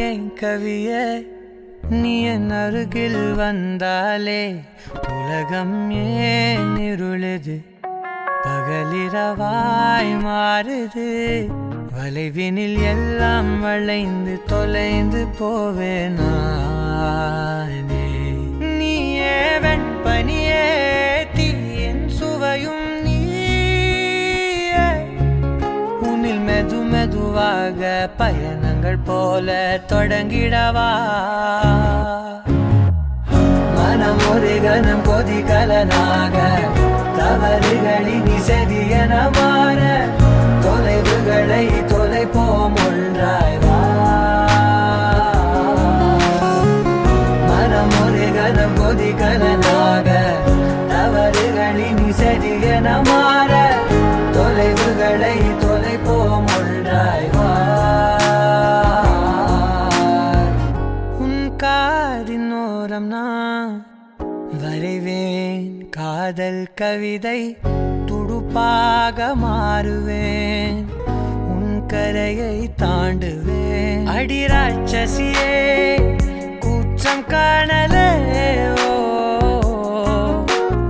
என் கவிய நீ என் அருகில் வந்தாலே உலகம் ஏன் இருளுது? பகலிரவாய் மாறுது. வளைவினில் எல்லாம் வளைந்து தொலைந்து போவேனானே நீயே வெண்பனியே மெதுவாக பயணங்கள் போல தொடங்கிடவா? மனம் ஒரு கணம் கொதிகலனாக தவறுகளின் இசதியன மாற தொலைவுகளை தொலைப்போம் ஒன்றாய் மனம் ஒரு கணம் கொதிகலனாக தவறுகளின் இசதியன மாற காதல் கவிதை துடுப்பாக மாறுவேன். உன் கரையை தாண்டுவேன். அடிராட்சசியே கூச்சம் காணலே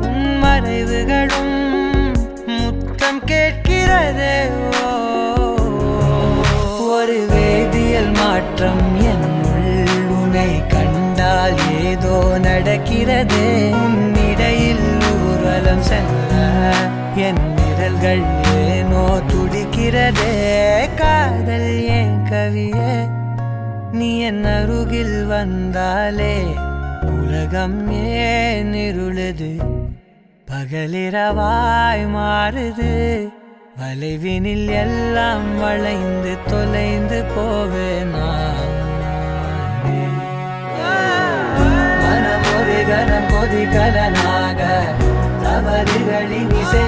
உன் மறைவுகளும் முத்தம் கேட்கிறதே ஒரு வேதியியல் மாற்றம் என் உள்ளுனை கண்டால் ஏதோ நடக்கிறதே. என் ஏனோ துடிக்கிறதே. காதல் ஏன் கவியே? நீ என் அருகில் வந்தாலே உலகம் ஏன் இருளுது? பகலிரவாய் மாறுது. வளைவினில் எல்லாம் வளைந்து தொலைந்து போவேனா மனம் ஒரு கணம் கொதிகலனாக தவறுகளின் இசை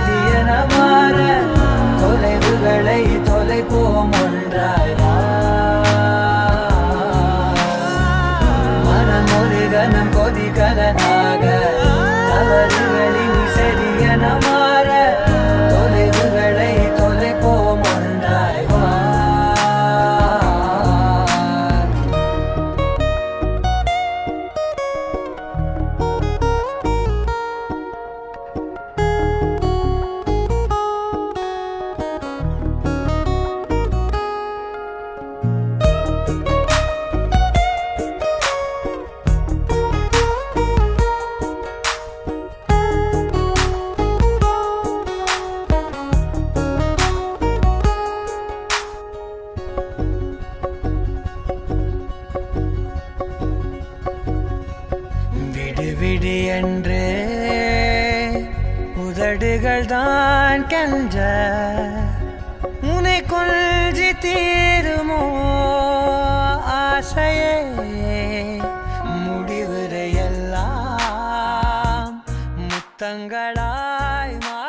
கொதிகலனாக தவறுகளின் விடியன்று உதடுகள் தான் கென்ற உனை கொள்ஜி தீருமோ ஆசையே முடிவுரையெல்லாம் முத்தங்களாய் மா